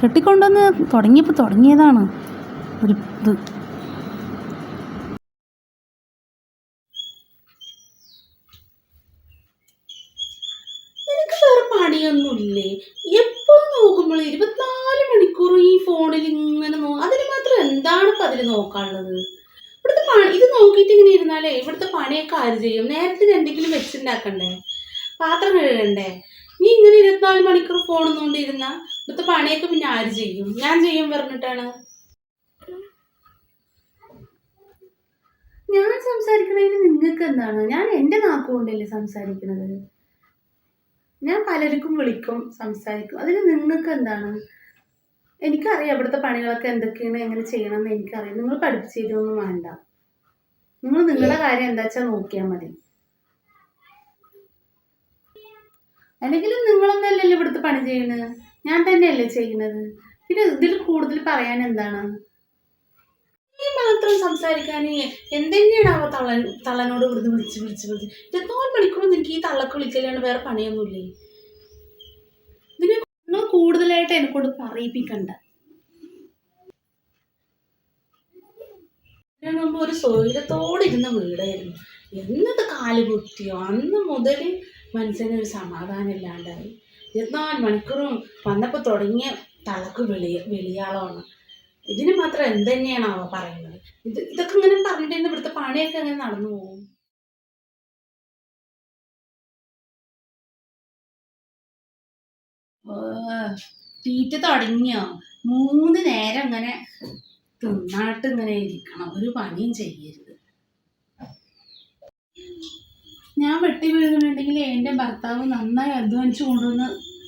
കെട്ടിക്കൊണ്ടുവന്ന് തുടങ്ങിയപ്പോൾ തുടങ്ങിയതാണ്. ഒരു ഇത്. പണിയൊന്നുമില്ലേ? എപ്പോഴും മണിക്കൂർ ഈ ഫോണിൽ ഇങ്ങനെ നോ അതിന് മാത്രം എന്താണ് നോക്കാനുള്ളത്? ഇവിടുത്തെ പണി ഇത് ഇരുന്നാലേ പണിയൊക്കെ ആര് ചെയ്യും? നേരത്തിന് എന്തെങ്കിലും വെച്ചിണ്ടാക്കണ്ടേ പാത്രം കഴുകണ്ടേ? നീ ഇങ്ങനെ ഇരുപത്തിനാല് മണിക്കൂർ ഫോൺ നോണ്ടിരുന്ന ഇവിടുത്തെ പണിയൊക്കെ പിന്നെ ആര് ചെയ്യും? ഞാൻ ചെയ്യും പറഞ്ഞിട്ടാണ്. ഞാൻ സംസാരിക്കണതിന് നിങ്ങൾക്ക് എന്താണ്? ഞാൻ എന്റെ നാക്കുകൊണ്ടല്ലേ സംസാരിക്കുന്നത് ഞാൻ പലർക്കും വിളിക്കും സംസാരിക്കും. അതിന് നിങ്ങൾക്ക് എന്താണ്? എനിക്കറിയാം ഇവിടുത്തെ പണികളൊക്കെ എന്തൊക്കെയാണ് എങ്ങനെ ചെയ്യണം എന്ന് എനിക്കറിയാം. നിങ്ങൾ പഠിപ്പിച്ചിരുന്നൊന്നും വേണ്ട. നിങ്ങൾ നിങ്ങളുടെ കാര്യം എന്താ വെച്ചാൽ നോക്കിയാൽ മതി. അല്ലെങ്കിലും നിങ്ങളൊന്നല്ലല്ലോ ഇവിടുത്തെ പണി ചെയ്യുന്നത് ഞാൻ തന്നെയല്ലേ ചെയ്യുന്നത്? പിന്നെ ഇതിൽ കൂടുതൽ പറയാൻ എന്താണ്? ഈ മാത്രം സംസാരിക്കാൻ എന്തെങ്കിലും അവ തള്ള തള്ളനോട് ഇവിടുന്ന് വിളിച്ച് വിളിച്ച് വിളിച്ച് ഇരുപത്തിനാല് മണിക്കൂർ നിനക്ക് ഈ തള്ളക്ക് വിളിക്കലാണ് വേറെ പണിയൊന്നുമില്ലേ? ഇതിനെ നിങ്ങൾ കൂടുതലായിട്ട് എന്നെ കൊണ്ട് പറയിപ്പിക്കണ്ട ഒരു സ്വൈരത്തോടെ ഇരുന്ന വീടായിരുന്നു. എന്നത് കാൽ കുത്തിയോ അന്ന് മുതൽ മനസ്സിന് ഒരു സമാധാനം ഇല്ലാണ്ടായി ഇരുപത്തിനാല് മണിക്കൂറും വന്നപ്പോൾ തുടങ്ങിയ തലക്ക് വെളിയ വെളിയാളമാണ്. ഇതിന് മാത്രം എന്തുതന്നെയാണ് അവ പറയുന്നത്? ഇത് ഇതൊക്കെ ഇങ്ങനെ പറഞ്ഞിട്ട് ഇവിടുത്തെ പണിയൊക്കെ അങ്ങനെ നടന്നു പോകും? തീറ്റ തുടങ്ങിയോ? മൂന്ന് നേരം അങ്ങനെ തിന്നാട്ട് ഇങ്ങനെ ഇരിക്കണം. ഒരു പണിയും ചെയ്യരുത്. ഞാൻ വെട്ടി വീഴുന്നുണ്ടെങ്കിൽ എന്റെ ഭർത്താവ് നന്നായി അധ്വാനിച്ചു കൊണ്ടുവന്ന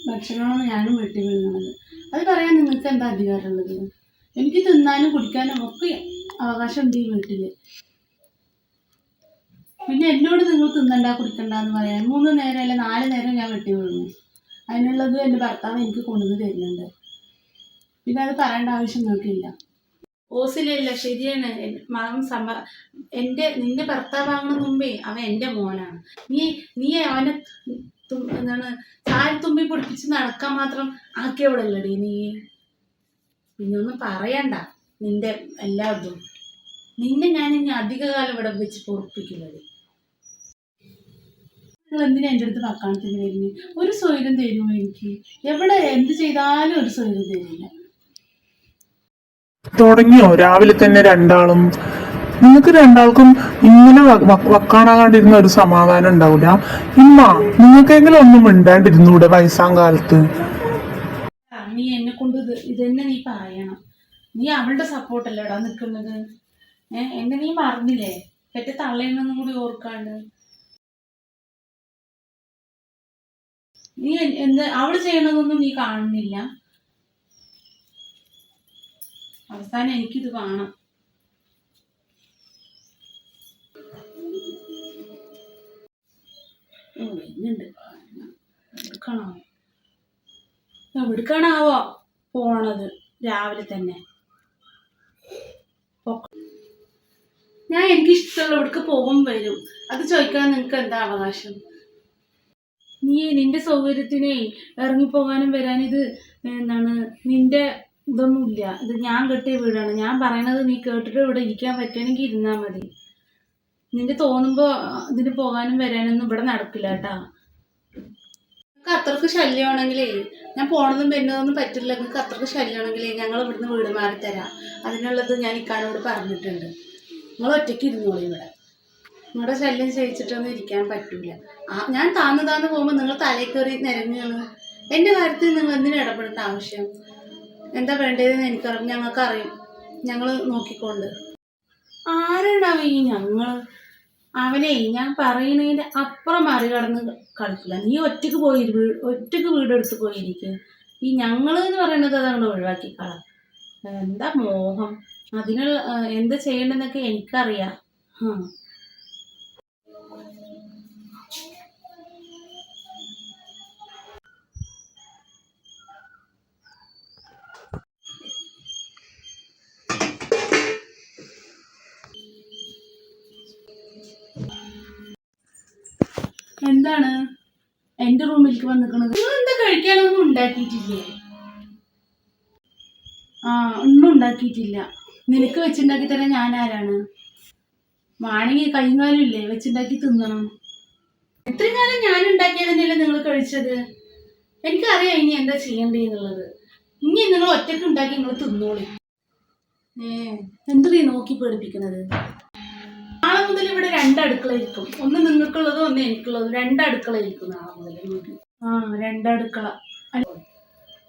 ഭക്ഷണമാണ് ഞാനും വെട്ടി വീഴുന്നത് അത് പറയാൻ നിങ്ങൾക്ക് എന്താ അധികാരമുള്ളത്? എനിക്ക് തിന്നാനും കുടിക്കാനും ഒക്കെ അവകാശം ഉണ്ട് ഈ വീട്ടിൽ പിന്നെ എന്നോട് നിങ്ങൾ തിന്നണ്ട കുടിക്കണ്ട എന്ന് പറയാൻ മൂന്ന് നേരം അല്ല നാല് നേരം ഞാൻ വെട്ടി വീഴുന്നു അതിനുള്ളത് എന്റെ ഭർത്താവ് എനിക്ക് കൊണ്ടുവന്ന് തരുന്നുണ്ട്. പിന്നെ അത് പറയേണ്ട ആവശ്യം നിങ്ങൾക്കില്ല. ഓസിലല്ല ശരിയാണ്. മാം സമ്മ എന്റെ നിന്റെ ഭർത്താവാകണ മുമ്പേ അവൻ എന്റെ മോനാണ്. നീ നീ അവനെ എന്താണ് തുമ്പി പിടിപ്പിച്ച് നടക്കാൻ മാത്രം ആക്കിയവളല്ലടി നീ. പിന്നെ ഒന്നും പറയണ്ട. നിന്റെ എല്ലാ ഇതും നിന്നെ ഞാൻ ഇനി അധികകാലം ഇവിടെ വെച്ച് പൊറപ്പിക്കുന്നത് നിങ്ങൾ എന്തിനാ എന്റെ അടുത്ത് വക്കാണത്തിന് വരുന്നത് ഒരു സ്വൈരം തരുമോ എനിക്ക്? എവിടെ എന്ത് ചെയ്താലും ഒരു സ്വൈരം തരില്ല. തുടങ്ങിയോ? രാവിലെ തന്നെ രണ്ടാളും. നിങ്ങൾക്ക് രണ്ടാൾക്കും ഇങ്ങനെ വക്കാണാകാണ്ടിരുന്ന ഒരു സമാധാനം ഉണ്ടാവില്ല ഇമ്മ നിങ്ങൾക്കെങ്കിലും ഒന്നും മിണ്ടാണ്ടിരുന്നൂടെ വയസ്സാം കാലത്ത്? നീ എന്നെ കൊണ്ട് ഇത് നീ പറയണം. നീ അവളുടെ സപ്പോർട്ടല്ലേടാ നിൽക്കുന്നത് ഏഹ് എന്നെ നീ മറന്നില്ലേ? പെറ്റ തള്ളയെന്നൊന്നും കൂടി ഓർക്കാണ്ട്. നീ എന്ത് അവൾ ചെയ്യണതൊന്നും നീ കാണുന്നില്ല. അവസാനം എനിക്കിത് കാണാം എവിടുക്കാണാവോ പോണത് രാവിലെ തന്നെ. ഞാൻ എനിക്ക് ഇഷ്ടമുള്ള പോകും വരും. അത് ചോദിക്കാൻ നിങ്ങൾക്ക് എന്താ അവകാശം? നീ നിന്റെ സൗകര്യത്തിനെ ഇറങ്ങിപ്പോകാനും വരാനും ഇത് എന്താണ് നിന്റെ ഇതൊന്നുമില്ല. ഇത് ഞാൻ കെട്ടിയ വീടാണ്. ഞാൻ പറയണത് നീ കേട്ടിട്ട് ഇവിടെ ഇരിക്കാൻ പറ്റുമെങ്കിൽ ഇരുന്നാൽ മതി. നിന്റെ തോന്നുമ്പോൾ ഇതിന് പോകാനും വരാനൊന്നും ഇവിടെ നടക്കില്ല കേട്ടാ. നിങ്ങൾക്ക് അത്രയ്ക്ക് ശല്യമാണെങ്കിലേ ഞാൻ പോണതും വരുന്നതൊന്നും പറ്റില്ല. നിങ്ങൾക്ക് അത്രയ്ക്ക് ശല്യമാണെങ്കിലേ ഞങ്ങൾ ഇവിടുന്ന് വീട് മാറി തരാം. അതിനുള്ളത് ഞാൻ ഇക്കാനോട് പറഞ്ഞിട്ടുണ്ട്. നിങ്ങൾ ഒറ്റയ്ക്ക് ഇരുന്നോളൂ ഇവിടെ. നിങ്ങളുടെ ശല്യം ചെയ്യിച്ചിട്ടൊന്നും ഇരിക്കാൻ പറ്റൂല. ഞാൻ താന്ന് താന്ന് പോകുമ്പോൾ നിങ്ങൾ തലയിൽ കയറി നിരങ്ങുകയാണ്. എന്റെ കാര്യത്തിൽ നിങ്ങൾ എന്തിനു ഇടപെടേണ്ട ആവശ്യം? എന്താ വേണ്ടതെന്ന് എനിക്കറിയാം. ഞങ്ങൾക്കറിയും. ഞങ്ങൾ നോക്കിക്കൊണ്ട്. ആരുണ്ടാവും ഈ ഞങ്ങൾ അവനെ ഞാൻ പറയണതിന്റെ അപ്പുറം മറികടന്ന് കളിക്കില്ല. നീ ഒറ്റയ്ക്ക് പോയി വീട് വീടെടുത്ത് പോയിരിക്കുക ഈ ഞങ്ങൾ എന്ന് പറയുന്നത് അതങ്ങോട്ട് കളാം. എന്താ മോഹം? അതിനുള്ള എന്ത് ചെയ്യണ്ടെന്നൊക്കെ എനിക്കറിയാം. എന്താണ് എന്റെ റൂമിലേക്ക് വന്നിരിക്കുന്നത് നിങ്ങൾ എന്താ കഴിക്കാനൊന്നും ഉണ്ടാക്കിയിട്ടില്ലേ? ആ ഒന്നും ഉണ്ടാക്കിയിട്ടില്ല. നിനക്ക് വെച്ചുണ്ടാക്കി തരാൻ ഞാൻ ആരാണ്? വാണെങ്കിൽ കൈകാലും ഇല്ലേ? വെച്ചുണ്ടാക്കി തിന്നണം. ഇത്രയും കാലം ഞാൻ ഉണ്ടാക്കിയതന്നെയല്ലേ നിങ്ങൾ കഴിച്ചത്? എനിക്കറിയാം ഇനി എന്താ ചെയ്യേണ്ടതെന്നുള്ളത് ഇനി നിങ്ങൾ ഒറ്റയ്ക്ക് ഉണ്ടാക്കി നിങ്ങൾ തിന്നോളി. ഏ എന്തു നോക്കി പേടിപ്പിക്കുന്നത് ഇവിടെ രണ്ട് ഇരിക്കും ഒന്ന് നിങ്ങൾക്കുള്ളതും ഒന്ന് എനിക്കുള്ളതും. രണ്ട് നാളെ മുതൽ ആ രണ്ട് അടുക്കള അല്ല,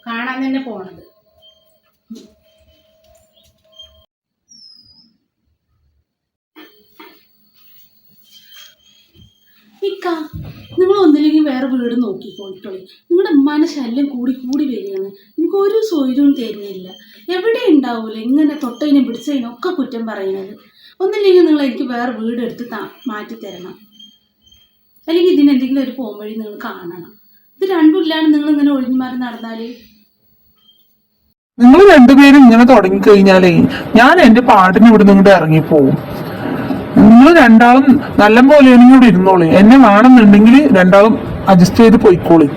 കാണാൻ തന്നെ പോണത്. നിങ്ങൾ ഒന്നില്ലെങ്കിൽ വേറെ വീട് നോക്കിക്കോളിട്ടോളി നിങ്ങളുടെ മനസ്സെല്ലാം കൂടി കൂടി വരികയാണ്. നിങ്ങൾക്ക് ഒരു സൗകര്യവും തരുന്നില്ല. എവിടെ ഉണ്ടാവൂല. ഇങ്ങനെ തൊട്ടതിനും പിടിച്ചതിനും ഒക്കെ കുറ്റം പറയുന്നത്. ഒന്നില്ലെങ്കിൽ നിങ്ങൾ എനിക്ക് വേറെ വീട് എടുത്ത് മാറ്റി തരണം. അല്ലെങ്കിൽ ഇതിന് എന്തെങ്കിലും ഒരു പോംവഴി നിങ്ങൾ കാണണം. ഇത് രണ്ടും ഇല്ലാണ്ട് നിങ്ങൾ ഇങ്ങനെ ഒഴിഞ്ഞു മാറി നടന്നാൽ നിങ്ങൾ രണ്ടുപേരും ഇങ്ങനെ തുടങ്ങിക്കഴിഞ്ഞാലേ ഞാൻ എന്റെ പാട്ടിന് ഇവിടെ നിങ്ങളുടെ ഇറങ്ങിപ്പോവും. നിങ്ങൾ രണ്ടാളും നല്ല പോലെ ഇവിടെ ഇരുന്നോളി. എന്നെ വേണമെന്നുണ്ടെങ്കിൽ രണ്ടാളും അഡ്ജസ്റ്റ് ചെയ്ത് പോയിക്കോളി.